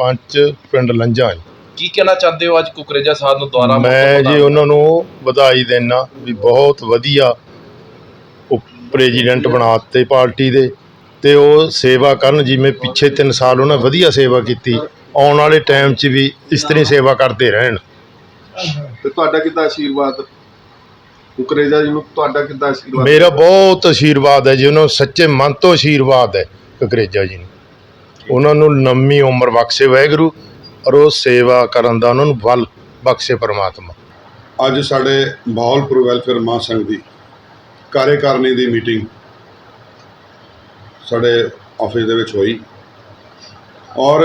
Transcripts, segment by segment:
ਸਰਪੰਚ ਪਿੰਡ ਲੰਝਾ ਕੀ ਕਹਿਣਾ ਚਾਹੁੰਦੇ ਹੋ ਅੱਜ ਕੁਕਰੇਜਾ ਸਾਹਿਬ ਨੂੰ ਦੁਆਰਾ ਮੈਂ ਜੀ ਉਹਨਾਂ ਨੂੰ ਵਧਾਈ ਦੇਣਾ ਵੀ ਬਹੁਤ ਵਧੀਆ ਉਹ ਪ੍ਰੈਜ਼ੀਡੈਂਟ ਬਣਾਤੇ ਪਾਰਟੀ ਦੇ ਤੇ ਉਹ ਸੇਵਾ ਕਰਨ ਜਿਵੇਂ ਪਿੱਛੇ 3 ਸਾਲ ਉਹਨਾਂ ਵਧੀਆ ਸੇਵਾ ਕੀਤੀ ਆਉਣ ਵਾਲੇ ਟਾਈਮ 'ਚ ਵੀ ਇਸ ਤਰ੍ਹਾਂ ਹੀ ਸੇਵਾ ਕਰਦੇ ਰਹਿਣ। ਤੇ ਤੁਹਾਡਾ ਕਿੱਦਾਂ ਆਸ਼ੀਰਵਾਦ ਕੁਕਰੇਜਾ ਜੀ ਨੂੰ ਤੁਹਾਡਾ ਕਿੱਦਾਂ ਆਸ਼ੀਰਵਾਦ ਮੇਰਾ ਬਹੁਤ ਆਸ਼ੀਰਵਾਦ ਹੈ ਜੀ ਉਹਨਾਂ ਨੂੰ ਸੱਚੇ ਮਨ ਤੋਂ ਆਸ਼ੀਰਵਾਦ ਹੈ ਕਕਰੇਜਾ ਜੀ ਨੂੰ। ਉਹਨਾਂ ਨੂੰ ਲੰਮੀ ਉਮਰ ਬਖਸ਼ੇ ਵਾਹਿਗੁਰੂ ਔਰ ਉਹ ਸੇਵਾ ਕਰਨ ਦਾ ਉਹਨਾਂ ਨੂੰ ਬਲ ਬਖਸ਼ੇ ਪ੍ਰਮਾਤਮਾ। ਅੱਜ ਸਾਡੇ ਮਾਹੌਲਪੁਰ ਵੈਲਫੇਅਰ ਮਹਾਸੰਘ ਦੀ ਕਾਰਜਕਾਰਨੀ ਦੀ ਮੀਟਿੰਗ ਸਾਡੇ ਆਫਿਸ ਦੇ ਵਿੱਚ ਹੋਈ ਔਰ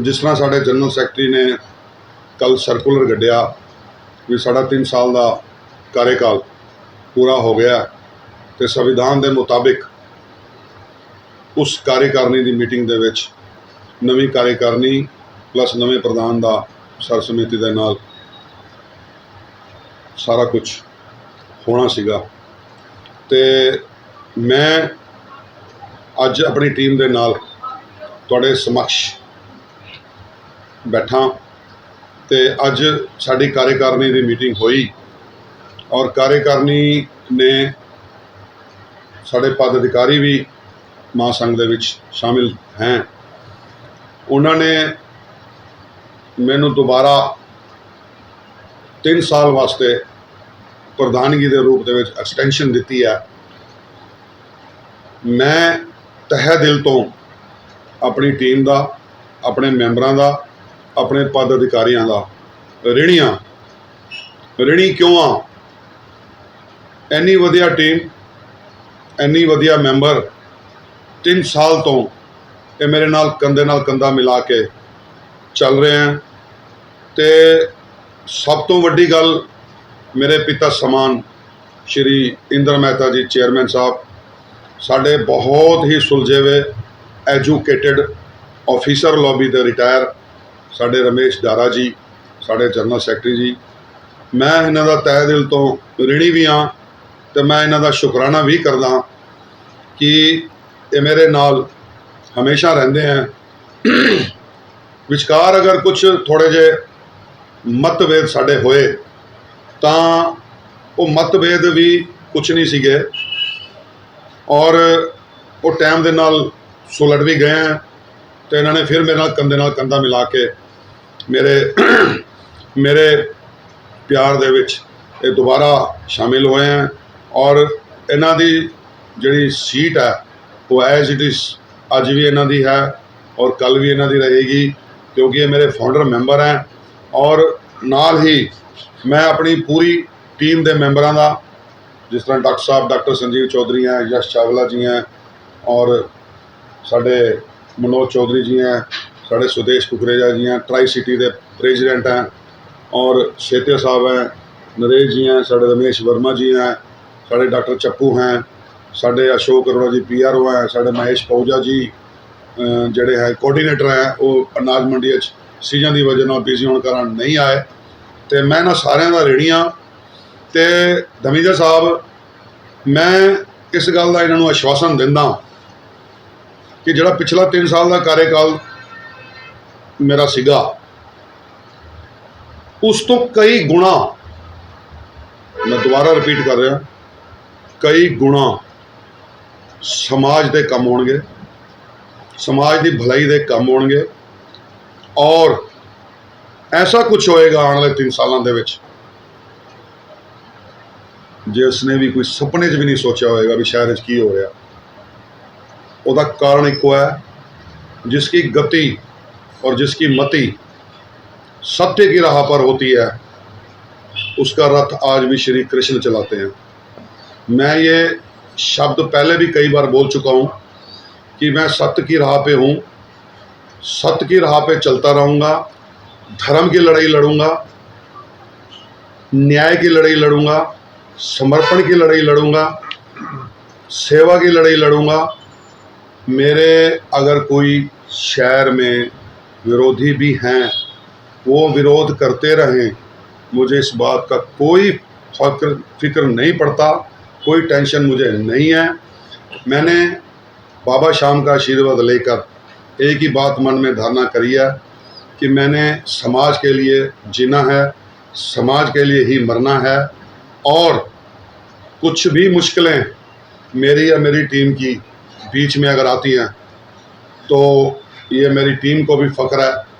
ਜਿਸ ਤਰ੍ਹਾਂ ਸਾਡੇ ਜਨਰਲ ਸੈਕਟਰੀ ਨੇ ਕੱਲ ਸਰਕੂਲਰ ਕੱਢਿਆ ਵੀ ਸਾਡਾ 3 ਸਾਲ ਦਾ ਕਾਰਜਕਾਲ ਪੂਰਾ ਹੋ ਗਿਆ ਤੇ ਸੰਵਿਧਾਨ ਦੇ ਮੁਤਾਬਿਕ ਉਸ ਕਾਰਜਕਾਰਨੀ ਦੀ ਮੀਟਿੰਗ ਦੇ ਵਿੱਚ ਨਵੀਂ ਕਾਰਜਕਾਰਨੀ ਪਲੱਸ ਨਵੇਂ ਪ੍ਰਧਾਨ ਦਾ ਸਰਸਮਿਤੀ ਦੇ ਨਾਲ ਸਾਰਾ ਕੁਝ ਹੋਣਾ ਸੀਗਾ। ਤੇ ਮੈਂ ਅੱਜ ਆਪਣੀ ਟੀਮ ਦੇ ਨਾਲ ਤੁਹਾਡੇ ਸਮਕਸ਼ ਬੈਠਾ। ਤੇ ਅੱਜ ਸਾਡੀ ਕਾਰਜਕਾਰਨੀ ਦੀ ਮੀਟਿੰਗ ਹੋਈ ਔਰ ਕਾਰਜਕਾਰਨੀ ਨੇ ਸਾਡੇ ਪਦ ਅਧਿਕਾਰੀ ਵੀ ਮਹਾਂ ਸੰਘ ਦੇ ਵਿੱਚ ਸ਼ਾਮਿਲ ਹੈ। ਉਹਨਾਂ ਨੇ ਮੈਨੂੰ ਦੁਬਾਰਾ 3 ਸਾਲ ਵਾਸਤੇ ਪ੍ਰਧਾਨਗੀ ਦੇ ਰੂਪ ਦੇ ਵਿੱਚ ਐਕਸਟੈਂਸ਼ਨ ਦਿੱਤੀ ਹੈ। ਮੈਂ ਤਹਿ ਦਿਲ ਤੋਂ ਆਪਣੀ ਟੀਮ ਦਾ, ਆਪਣੇ ਮੈਂਬਰਾਂ ਦਾ, ਆਪਣੇ ਪਦ ਅਧਿਕਾਰੀਆਂ ਦਾ, ਰਿਣੀਆਂ, ਰਿਣੀ ਕਿਉਂ ਆ? ਇੰਨੀ ਵਧੀਆ ਟੀਮ ਇੰਨੀ ਵਧੀਆ ਮੈਂਬਰ 3 ਸਾਲ ਤੋਂ ਇਹ ਮੇਰੇ ਨਾਲ ਕੰਧੇ ਨਾਲ ਕੰਧਾ ਮਿਲਾ ਕੇ ਚੱਲ ਰਹੇ ਹਨ ਤੇ ਸਭ ਤੋਂ ਵੱਡੀ ਗੱਲ ਮੇਰੇ ਪਿਤਾ ਸਮਾਨ, ਸ਼੍ਰੀ ਇੰਦਰ ਮਹਿਤਾ ਜੀ, ਚੇਅਰਮੈਨ ਸਾਹਿਬ, ਸਾਡੇ ਬਹੁਤ ਹੀ ਸੁਲਝੇ ਹੋਏ ਐਜੂਕੇਟਿਡ ਆਫੀਸਰ ਲੌਬੀ ਦੇ ਰਿਟਾਇਰ ਸਾਡੇ ਰਮੇਸ਼ ਦਾਰਾ ਜੀ, ਸਾਡੇ ਜਨਰਲ ਸੈਕਟਰੀ ਜੀ। ਮੈਂ ਇਹਨਾਂ ਦਾ ਤਹਿ ਦਿਲ ਤੋਂ ਰਿਣੀ ਵੀ ਹਾਂ ਤੇ ਮੈਂ ਇਹਨਾਂ ਦਾ ਸ਼ੁਕਰਾਨਾ ਵੀ ਕਰਦਾ ਕਿ ਇਹ ਮੇਰੇ ਨਾਲ ਹਮੇਸ਼ਾ ਰਹਿੰਦੇ ਹੈ ਵਿਚਕਾਰ ਅਗਰ ਕੁਝ ਥੋੜੇ ਜੇ ਮਤਭੇਦ ਸਾਡੇ ਹੋਏ, ਤਾਂ ਉਹ ਮਤਭੇਦ ਵੀ ਕੁਝ ਨਹੀਂ ਸੀਗੇ। ਔਰ ਉਹ ਟਾਈਮ ਦੇ ਨਾਲ ਸੁਲਟ ਵੀ ਗਏ ਹੈ ਤੇ ਇਹਨਾਂ ਨੇ ਫਿਰ ਮੇਰੇ ਨਾਲ ਕੰਧੇ ਨਾਲ ਕੰਧਾ ਮਿਲਾ ਕੇ ਮੇਰੇ ਮੇਰੇ ਪਿਆਰ ਦੇ ਵਿੱਚ ਇਹ ਦੁਬਾਰਾ ਸ਼ਾਮਿਲ ਹੋਏ ਹੈ ਔਰ ਇਹਨਾਂ ਦੀ ਜਿਹੜੀ ਸੀਟ ਹੈ ਉਹ ਐਜ਼ ਇਟ ਇਜ਼ ਅੱਜ ਵੀ ਇਹਨਾਂ ਦੀ ਹੈ ਔਰ ਕੱਲ ਵੀ ਇਹਨਾਂ ਦੀ ਰਹੇਗੀ, ਕਿਉਂਕਿ ਇਹ ਮੇਰੇ ਫਾਊਂਡਰ ਮੈਂਬਰ ਹੈ ਔਰ ਨਾਲ ਹੀ ਮੈਂ ਆਪਣੀ ਪੂਰੀ ਟੀਮ ਦੇ ਮੈਂਬਰਾਂ ਦਾ, ਜਿਸ ਤਰ੍ਹਾਂ ਡਾਕਟਰ ਸਾਹਿਬ, ਡਾਕਟਰ ਸੰਜੀਵ ਚੌਧਰੀ ਹੈ, ਯਸ਼ ਚਾਵਲਾ ਜੀ ਹੈ ਔਰ ਸਾਡੇ ਮਨੋਜ ਚੌਧਰੀ ਜੀ ਹੈ, ਸਾਡੇ ਸੁਦੇਸ਼ ਕੁਕਰੇਜਾ ਜੀ ਹੈ ਟਰਾਈ ਸਿਟੀ ਦੇ ਪ੍ਰੈਜ਼ੀਡੈਂਟ ਹੈ ਔਰ ਸ਼ੇਤਿਆ ਸਾਹਿਬ ਹੈ, ਨਰੇਸ਼ ਜੀ ਹੈ, ਸਾਡੇ ਰਮੇਸ਼ ਵਰਮਾ ਜੀ ਹੈ, ਸਾਡੇ ਡਾਕਟਰ ਚੱਪੂ ਹੈ ਸਾਡੇ ਅਸ਼ੋਕ ਅਰੋੜਾ ਜੀ ਪੀਆਰਓ ਹੈ, ਸਾਡੇ ਮਹੇਸ਼ ਪੌਜਾ ਜੀ ਜਿਹੜੇ ਹੈ ਕੋਆਰਡੀਨੇਟਰ ਹੈ, ਉਹ ਅਨਾਜ ਮੰਡੀ ਵਿੱਚ ਸੀਜ਼ਨ ਦੀ ਵਜ੍ਹਾ ਨਾਲ ਬਿਜ਼ੀ ਹੋਣ ਕਾਰਨ ਨਹੀਂ ਆਏ। ਤੇ ਮੈਂ ਇਹਨਾਂ ਸਾਰਿਆਂ ਦਾ ਰੇੜੀਆਂ ਤੇ ਧਮੀਦਰ ਸਾਹਿਬ, ਮੈਂ ਇਸ ਗੱਲ ਦਾ ਇਹਨਾਂ ਨੂੰ ਆਸ਼ਵਾਸਨ ਦਿੰਦਾ ਕਿ ਜਿਹੜਾ ਪਿਛਲਾ 3 ਸਾਲ ਦਾ ਕਾਰਜਕਾਲ ਮੇਰਾ ਸੀਗਾ, ਉਸ ਤੋਂ ਕਈ ਗੁਣਾ, ਮੈਂ ਦੁਬਾਰਾ ਰਿਪੀਟ ਕਰ ਰਿਹਾ, ਕਈ ਗੁਣਾ ਸਮਾਜ ਦੇ ਕੰਮ ਹੋਣਗੇ ਸਮਾਜ ਦੀ ਭਲਾਈ ਦੇ ਕੰਮ ਹੋਣਗੇ ਔਰ ਐਸਾ ਕੁਝ ਹੋਏਗਾ ਆਉਣ ਵਾਲੇ 3 ਸਾਲਾਂ ਦੇ ਵਿੱਚ ਜਿਸ ਨੇ ਵੀ ਕੋਈ ਸੁਪਨੇ 'ਚ ਵੀ ਨਹੀਂ ਸੋਚਿਆ ਹੋਏਗਾ ਵੀ ਸ਼ਹਿਰ 'ਚ ਕੀ ਹੋ ਰਿਹਾ ਉਹਦਾ ਕਾਰਨ ਇੱਕੋ ਹੈ ਜਿਸ की गति और जिसकी मति सत्य की राह पर होती है उसका रथ आज भी श्री कृष्ण चलाते हैं मैं ये शब्द पहले भी कई बार बोल चुका हूँ कि मैं सत्य की राह पे हूँ, सत्य की राह पे चलता रहूँगा, धर्म की लड़ाई लड़ूँगा, न्याय की लड़ाई लड़ूँगा, समर्पण की लड़ाई लड़ूँगा, सेवा की लड़ाई लड़ूँगा, मेरे अगर कोई शहर में विरोधी भी हैं, वो विरोध करते रहें, मुझे इस बात का कोई फक्र, फ़िक्र नहीं पड़ता। कोई टेंशन मुझे नहीं है। मैंने बाबा शाम का आशीर्वाद लेकर एक ही बात मन में धारणा करी है कि मैंने समाज के लिए जीना है, समाज के लिए ही मरना है और कुछ भी मुश्किलें मेरी या मेरी टीम की बीच में अगर आती हैं तो ये मेरी टीम को भी फ़ख्र है।